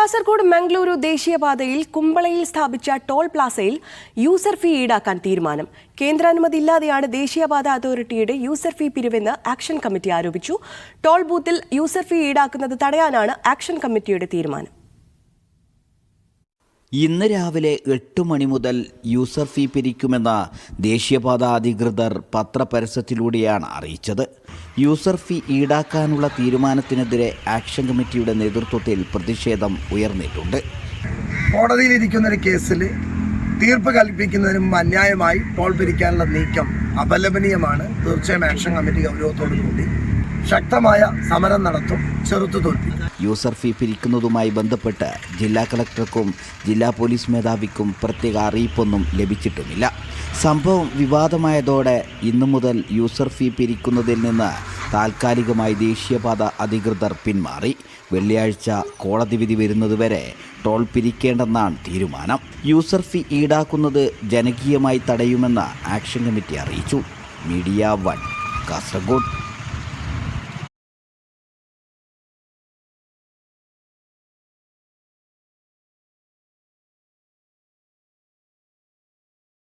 കാസർഗോഡ് മംഗളൂരു ദേശീയപാതയിൽ കുമ്പളയിൽ സ്ഥാപിച്ച toll പ്ലാസയിൽ user ഫീ ഈടാക്കാൻ തീരുമാനം. കേന്ദ്രാനുമതി ഇല്ലാതെയാണ് ദേശീയപാത അതോറിറ്റിയുടെ യൂസർ ഫീ പിരിവെന്ന് ആക്ഷൻ കമ്മിറ്റി ആരോപിച്ചു. ടോൾ ബൂത്തിൽ യൂസർ ഫീ ഈടാക്കുന്നത് തടയാനാണ് ആക്ഷൻ കമ്മിറ്റിയുടെ തീരുമാനം. ഇന്ന് രാവിലെ എട്ട് മണി മുതൽ യൂസർ ഫീ പിരിക്കുമെന്ന് ദേശീയപാത അധികൃതർ പത്രപരസ്യത്തിലൂടെയാണ് അറിയിച്ചത്. യൂസർ ഫീ ഈടാക്കാനുള്ള തീരുമാനത്തിനെതിരെ ആക്ഷൻ കമ്മിറ്റിയുടെ നേതൃത്വത്തിൽ പ്രതിഷേധം ഉയർന്നിട്ടുണ്ട്. കോടതിയിലിരിക്കുന്ന ഒരു കേസിൽ തീർപ്പ് കൽപ്പിക്കുന്നതിനും അന്യായമായി ടോൾ പിരിക്കാനുള്ള നീക്കം അപലപനീയമാണ്. തീർച്ചയായും ആക്ഷൻ കമ്മിറ്റി ഗൗരവത്തോടു കൂടി ശക്തമായ സമരം നടത്തും ചെറുത്തു തോൽപ്പിക്കും. യൂസർ ഫീ പിരിക്കുന്നതുമായി ബന്ധപ്പെട്ട് ജില്ലാ കളക്ടർക്കും ജില്ലാ പോലീസ് മേധാവിക്കും പ്രത്യേക അറിയിപ്പൊന്നും ലഭിച്ചിട്ടുമില്ല. സംഭവം വിവാദമായതോടെ ഇന്നു മുതൽ യൂസർ ഫീ പിരിക്കുന്നതിൽ നിന്ന് താൽക്കാലികമായി ദേശീയപാത അധികൃതർ പിന്മാറി. വെള്ളിയാഴ്ച കോടതി വിധി വരുന്നതുവരെ ടോൾ പിരിക്കേണ്ടെന്നാണ് തീരുമാനം. യൂസർ ഫീ ഈടാക്കുന്നത് ജനകീയമായി തടയുമെന്ന് ആക്ഷൻ കമ്മിറ്റി അറിയിച്ചു. Media one Kasaragod.